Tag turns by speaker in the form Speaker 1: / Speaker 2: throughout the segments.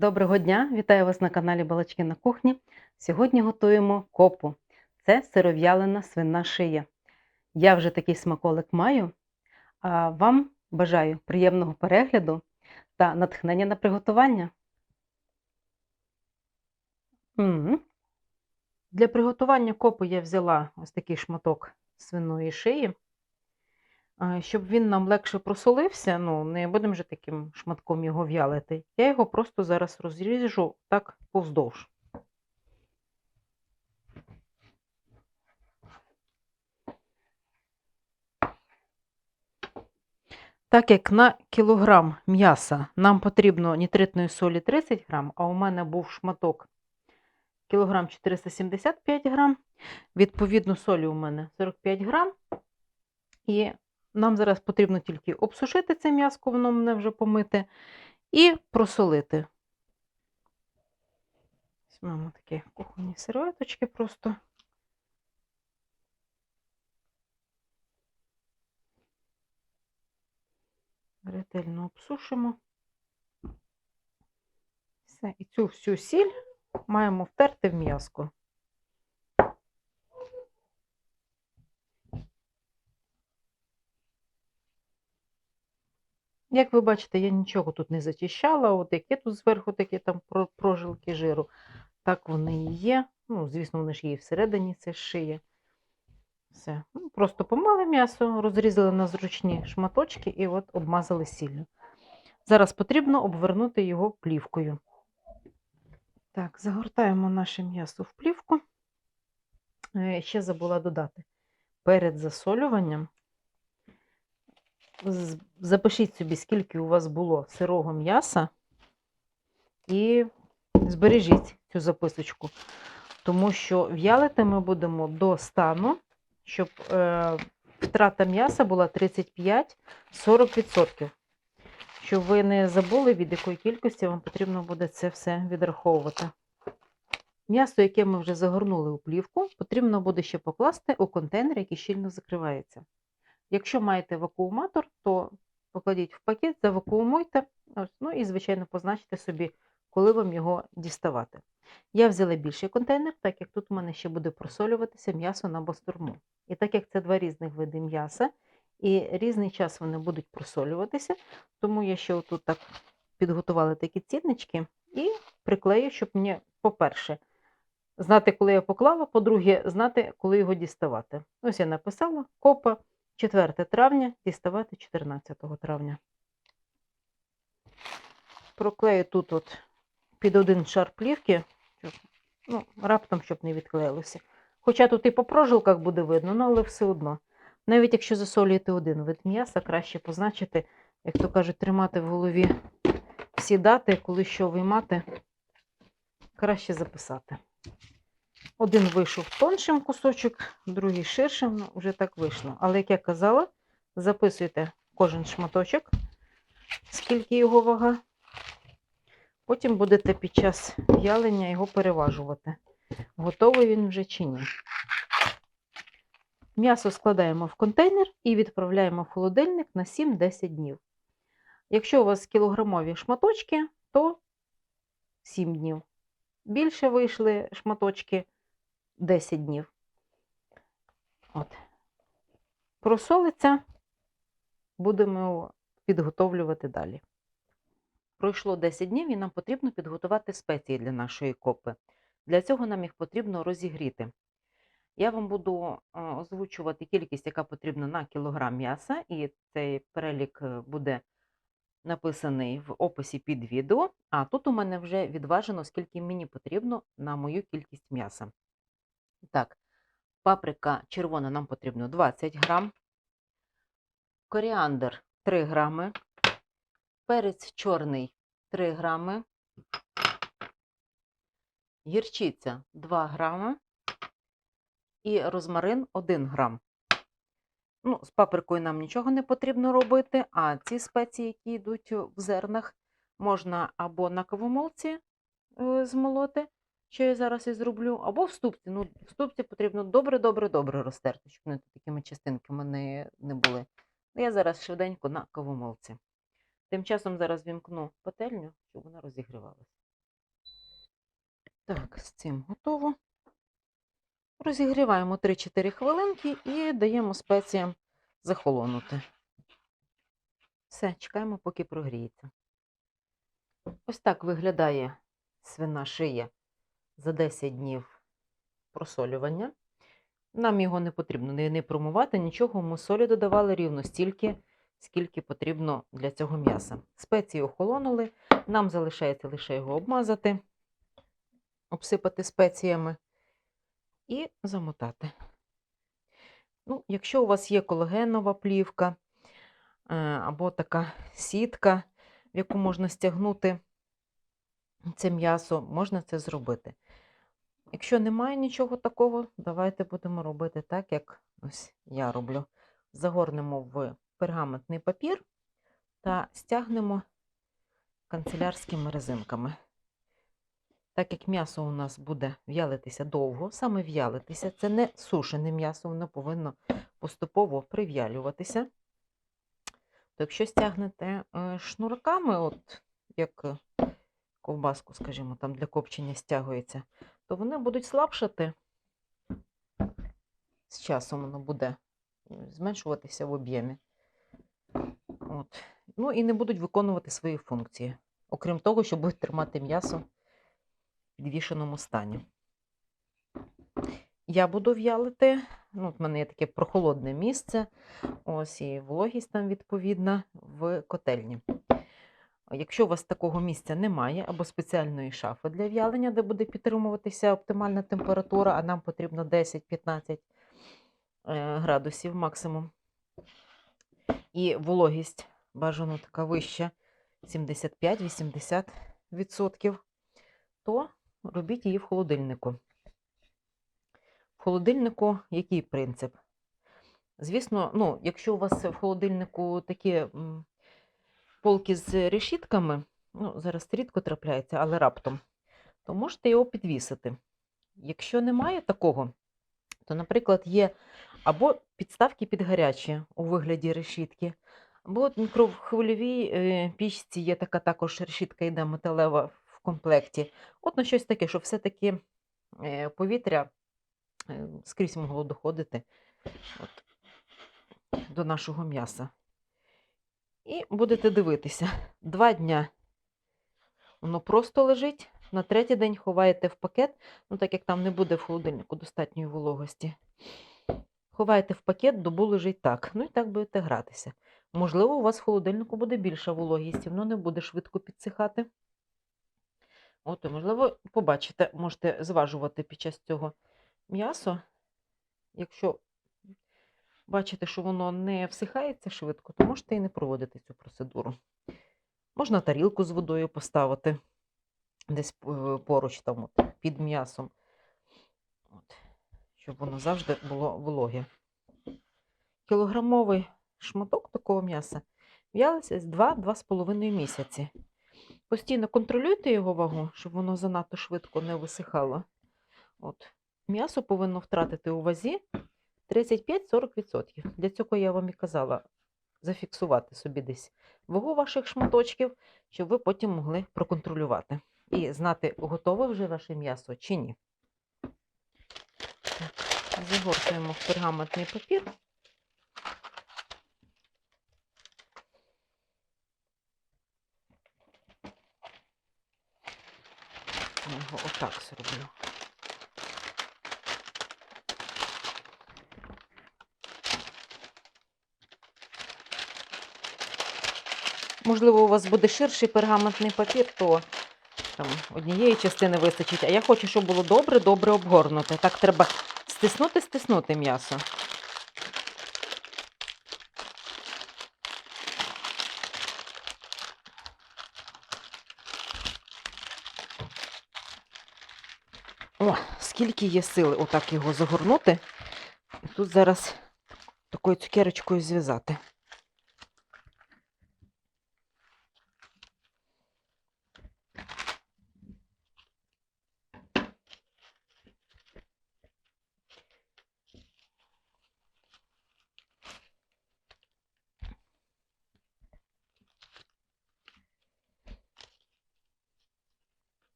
Speaker 1: Доброго дня! Вітаю вас на каналі Балачки на кухні. Сьогодні готуємо копу. Це сиров'ялина свинна шия. Я вже такий смаколик маю. А вам бажаю приємного перегляду та натхнення на приготування. М. Для приготування копу я взяла ось такий шматок свиної шиї. Щоб він нам легше просолився, ну, не будемо вже таким шматком його в'ялити. Я його просто зараз розріжу так повздовж. Так як на кілограм м'яса нам потрібно нітритної солі 30 грам, а у мене був шматок кілограм 475 грам, відповідно солі у мене 45 грам. І нам зараз потрібно тільки обсушити це м'яско, воно мене вже помите, і просолити. Візьмемо такі кухонні серветочки просто. Ретельно обсушимо. Все, і цю всю сіль маємо втерти в м'язко. Як ви бачите, я нічого тут не зачищала, от як є тут зверху такі там прожилки жиру, так вони і є. Ну, звісно, вони ж є всередині, це шиє. Все. Ну, Просто помили м'ясо, розрізали на зручні шматочки і от обмазали сіллю. Зараз потрібно обвернути його плівкою. Так, загортаємо наше м'ясо в плівку. Е, Ще забула додати. Перед засолюванням запишіть собі, скільки у вас було сирого м'яса, і збережіть цю записочку, тому що в'ялити ми будемо до стану, щоб е, втрата м'яса була 35-40%. Щоб ви не забули, від якої кількості вам потрібно буде це все відраховувати. М'ясо, яке ми вже загорнули у плівку, потрібно буде ще покласти у контейнер, який щільно закривається. Якщо маєте вакууматор, то покладіть в пакет, завакуумуйте, ну і, звичайно, позначте собі, коли вам його діставати. Я взяла більший контейнер, так як тут у мене ще буде просолюватися м'ясо на бастурму. І так як це два різних види м'яса, і різний час вони будуть просолюватися, тому я ще отут так підготувала такі ціннички і приклею, щоб мені, по-перше, знати, коли я поклала, по-друге, знати, коли його діставати. Ось я написала копа 4 травня, діставати 14 травня. Проклею тут от під один шар плівки, щоб, ну, раптом, щоб не відклеїлося. Хоча тут і по прожилках буде видно, ну, але все одно. Навіть якщо засолюєте один вид м'яса, краще позначити, як то кажуть, тримати в голові всі дати, коли що виймати, краще записати. Один вийшов тоншим кусочок, другий ширшим, ну, вже так вийшло. Але, як я казала, записуйте кожен шматочок, скільки його вага. Потім будете під час в'ялення його переважувати. Готовий він вже чи ні. М'ясо складаємо в контейнер і відправляємо в холодильник на 7-10 днів. Якщо у вас кілограмові шматочки, то 7 днів. Більше вийшли шматочки 10 днів. От. Просолиться, будемо підготовлювати далі. Пройшло 10 днів і нам потрібно підготувати спеції для нашої копи. Для цього нам їх потрібно розігріти. Я вам буду е, озвучувати кількість, яка потрібна на кілограм м'яса, і цей перелік е, буде написаний в описі під відео. А тут у мене вже відважено, скільки мені потрібно на мою кількість м'яса. Так, паприка червона нам потрібно 20 грам, коріандр 3 грами, перець чорний 3 грами, гірчиця 2 грами і розмарин 1 грам. Ну, з паприкою нам нічого не потрібно робити, а ці спеції, які йдуть в зернах, можна або на кавомолці е, змолоти, що я зараз і зроблю, або в ступці. Ну, в ступці потрібно добре-добре-добре розтерти, щоб вони такими частинками не, не були. Я зараз швиденько на кавомолці. Тим часом зараз вімкну пательню, щоб вона розігрівалася. Так, з цим готово. Розігріваємо 3-4 хвилинки і даємо спеціям захолонути. Все, чекаємо, поки прогріється. Ось так виглядає свина шия за 10 днів просолювання. Нам його не потрібно не, промивати, нічого. Ми солі додавали рівно стільки, скільки потрібно для цього м'яса. Спеції охолонули, нам залишається лише його обмазати, обсипати спеціями і замотати. Ну, якщо у вас є колагенова плівка е, або така сітка, в яку можна стягнути це м'ясо, можна це зробити. Якщо немає нічого такого, давайте будемо робити так, як ось я роблю. Загорнемо в пергаментний папір та стягнемо канцелярськими резинками. Так як м'ясо у нас буде в'ялитися довго, саме в'ялитися, це не сушене м'ясо, воно повинно поступово прив'ялюватися. То якщо стягнете е, шнурками, от як е, ковбаску, скажімо, там для копчення стягується, то вони будуть слабшати. З часом воно буде зменшуватися в об'ємі. От. Ну і не будуть виконувати свої функції. Окрім того, що будуть тримати м'ясо підвішеному стані. Я буду в'ялити, ну, в мене є таке прохолодне місце, ось і вологість там відповідна в котельні. Якщо у вас такого місця немає, або спеціальної шафи для в'ялення, де буде підтримуватися оптимальна температура, а нам потрібно 10-15 градусів максимум. І вологість бажано така вища 75-80%, то робіть її в холодильнику. В холодильнику який принцип? Звісно, ну, якщо у вас в холодильнику такі полки з решітками, ну, зараз рідко трапляється, але раптом, то можете його підвісити. Якщо немає такого, то, наприклад, є або підставки під гарячі у вигляді решітки, або от в мікрохвильовій е, пічці є така також решітка, йде металева комплекті. От на щось таке, щоб все-таки е, повітря е, скрізь могло доходити от, до нашого м'яса. І будете дивитися, два дня воно просто лежить, на третій день ховаєте в пакет, ну так як там не буде в холодильнику достатньої вологості. Ховаєте в пакет, добу лежить так. Ну і так будете гратися. Можливо, у вас в холодильнику буде більша вологість, воно не буде швидко підсихати. От, можливо, побачите, можете зважувати під час цього м'ясо. Якщо бачите, що воно не всихається швидко, то можете і не проводити цю процедуру. Можна тарілку з водою поставити десь е, поруч там, от, під м'ясом, от, щоб воно завжди було вологе. Кілограмовий шматок такого м'яса в'ялися з 2-2,5 місяці. Постійно контролюйте його вагу, щоб воно занадто швидко не висихало. От. М'ясо повинно втратити у вазі 35-40%. Для цього я вам і казала зафіксувати собі десь вагу ваших шматочків, щоб ви потім могли проконтролювати і знати, готове вже ваше м'ясо чи ні. Так, загортуємо в пергаментний папір. Я його отак зроблю. Можливо, у вас буде ширший пергаментний папір, то там однієї частини вистачить. А я хочу, щоб було добре-добре обгорнуте. Так треба стиснути-стиснути м'ясо. О, скільки є сили отак його загорнути. І тут зараз такою цукерочкою зв'язати.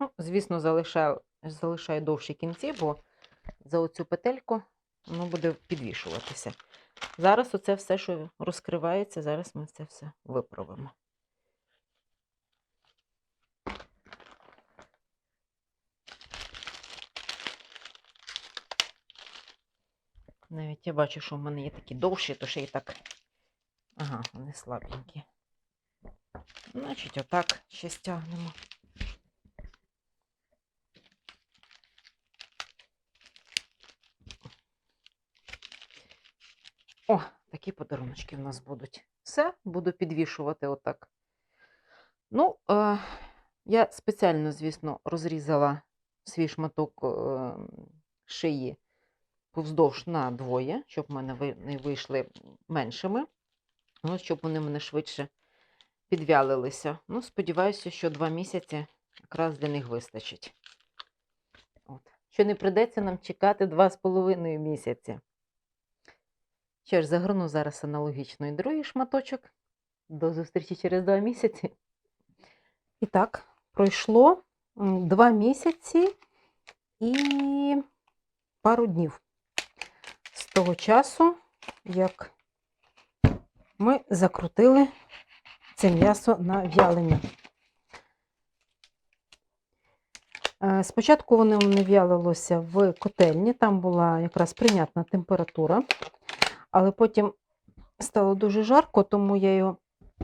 Speaker 1: Ну, звісно, залишаю, залишаю довші кінці, бо за оцю петельку воно буде підвішуватися. Зараз оце все, що розкривається, зараз ми це все виправимо. Навіть я бачу, що в мене є такі довші, то ще й так. Ага, вони слабенькі. Значить, отак ще стягнемо. О, такі подаруночки в нас будуть. Все, буду підвішувати отак. Ну, е, я спеціально, звісно, розрізала свій шматок е, шиї повздовж на двоє, щоб в мене не вийшли меншими. Ну, щоб вони мене швидше підвялилися. Ну, сподіваюся, що два місяці якраз для них вистачить. От. Що не придеться нам чекати два з половиною місяці. Що ж, загорну зараз аналогічно і другий шматочок. До зустрічі через два місяці. І так, пройшло м, два місяці і пару днів з того часу, як ми закрутили це м'ясо на в'ялення. Е, Спочатку воно не в'ялилося в котельні, там була якраз прийнятна температура, але потім стало дуже жарко, тому я його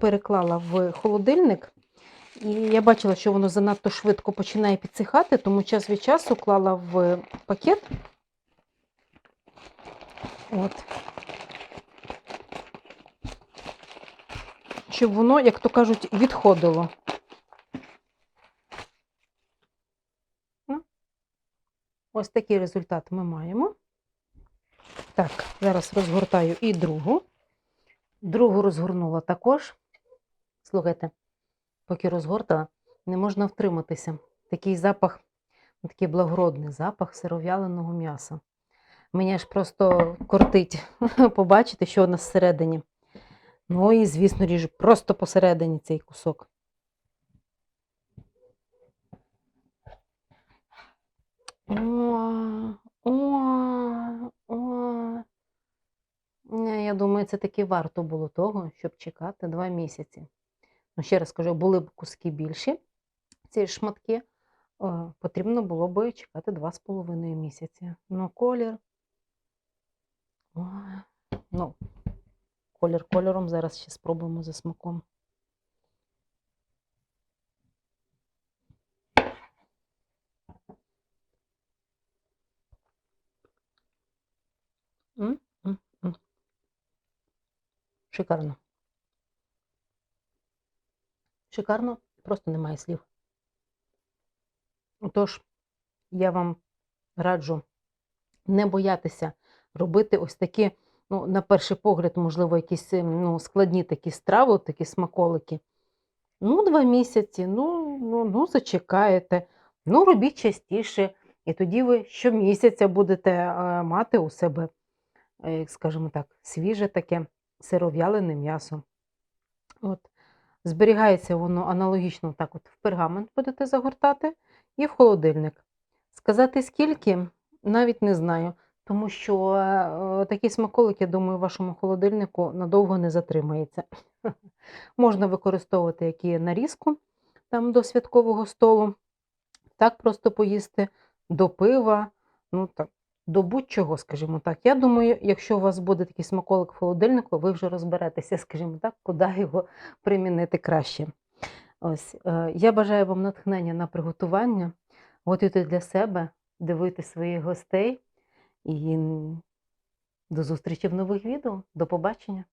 Speaker 1: переклала в холодильник. І я бачила, що воно занадто швидко починає підсихати, тому час від часу клала в пакет. От. Щоб воно, як то кажуть, відходило. Ну, Ось такий результат ми маємо. Так, зараз розгортаю і другу. Другу розгорнула також. Слухайте, поки розгортала, не можна втриматися. Такий запах, такий благородний запах сиров'яленого м'яса. Мені аж просто кортить побачити, що у нас всередині. Ну і, звісно, ріжу просто посередині цей кусок. О, о, о. Я думаю, це таки варто було того, щоб чекати два місяці. Ну, ще раз кажу, були б куски більші, ці шматки, е, потрібно було б чекати два з половиною місяці. Ну, колір. Ну, колір кольором, зараз ще спробуємо за смаком. М, м, м. Шикарно. Шикарно, просто немає слів. Тож, я вам раджу не боятися робити ось такі, ну, на перший погляд, можливо, якісь ем, ну, складні такі страви, такі смаколики. Ну, два місяці, ну, ну, ну, зачекаєте, ну, робіть частіше, і тоді ви щомісяця будете е, мати у себе, е, скажімо так, свіже таке сиров'ялене м'ясо. От. Зберігається воно аналогічно так от в пергамент будете загортати і в холодильник. Сказати скільки, навіть не знаю, тому що е, такі смаколики, я думаю, в вашому холодильнику надовго не затримається. Можна використовувати як і нарізку там до святкового столу, так просто поїсти до пива, ну так, до будь-чого, скажімо так. Я думаю, якщо у вас буде такий смаколик в холодильнику, ви вже розберетеся, скажімо так, куди його примінити краще. Ось, е, я бажаю вам натхнення на приготування, готуйте для себе, дивити своїх гостей і до зустрічі в нових відео. До побачення!